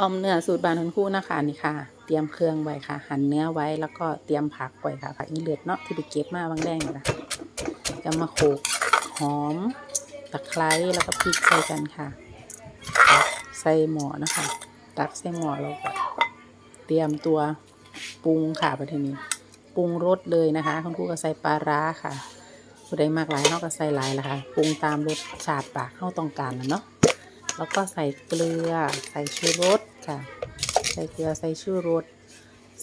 ออมเนื้อสูตรบานทันคู่นะคะนี่ค่ะ เตรียมเครื่องไว้ค่ะ หั่นเนื้อไว้แล้วก็เตรียมผักไว้ค่ะผักอีเลือดเนาะที่ไปเก็บมาบางแดงนะคะจะมาโขลกหอมตะไคร้แล้วก็พริกใส่กันค่ะใส่หม้อนะคะ ตักใส่หม้อแล้วก็เตรียมตัวปรุงค่ะไปทีนี้ปรุงรสเลยนะคะคุณครูก็ใส่ปลาร้าค่ะผู้ใดมากหลายเนาะก็ใส่หลายละค่ะปรุงตามรสชาติปากเข้าต้องการนะเนาะ แล้วก็ใส่เกลือ ใส่ชูรสค่ะ ใส่เกลือใส่ชูรส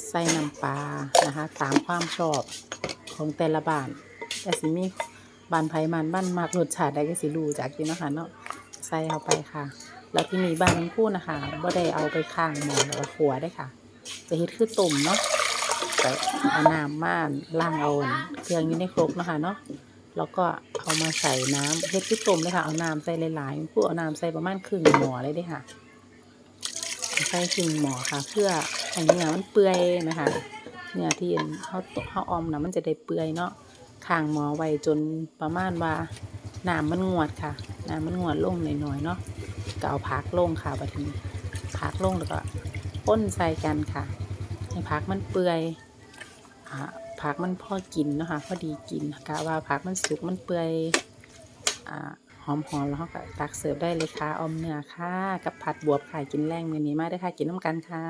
ใส่น้ำปลานะคะ ตามความชอบของแต่ละบ้าน แต่สิมีบ้านไผ่มันบ้านมากรสชาติได้ก็สิรู้จากกินนะคะเนาะ ใส่เข้าไปค่ะ แล้วที่มีบ้านน้ำพูนะคะบ่ได้เอาไปข้างหมอแล้วก็ขัวได้ค่ะ จะเฮ็ดคือต้มเนาะแต่เอาน้ำมาล้างเอาเครื่องอยู่ในครกนะคะเนาะ แล้วก็เอามาใส่น้ำเฮ็ดคือต้มเลยค่ะ เอาน้ำใส่หลายๆผู้เอาน้ำใส่ประมาณครึ่งหม้อเลยด้ค่ะ ใส่ครึ่งหม้อค่ะ เพื่อให้เนื้อมันเปื่อยนะคะเนื้อที่เขาตเขาออมนะมันจะได้เปื่อยเนาะข้างหม้อไว้จนประมาณว่าน้ำมันงวดค่ะน้ำมันงวดลงหน่อยๆเนาะก็เอาผักลงค่ะบัดนี้ผักลงแล้วก็ป้นใส่กันค่ะให้ผักมันเปื่อยอ่า ผักมันพอกินนะคะพอดีกินกะว่าผักมันสุกมันเปื่อยอ่าหอมๆแล้วก็ตักเสิร์ฟได้เลยค่ะอมเนื้อค่ะ กับผัดบวบค่ะกินแรงมือนี้มาได้ค่ะ กินน้ำกันค่ะ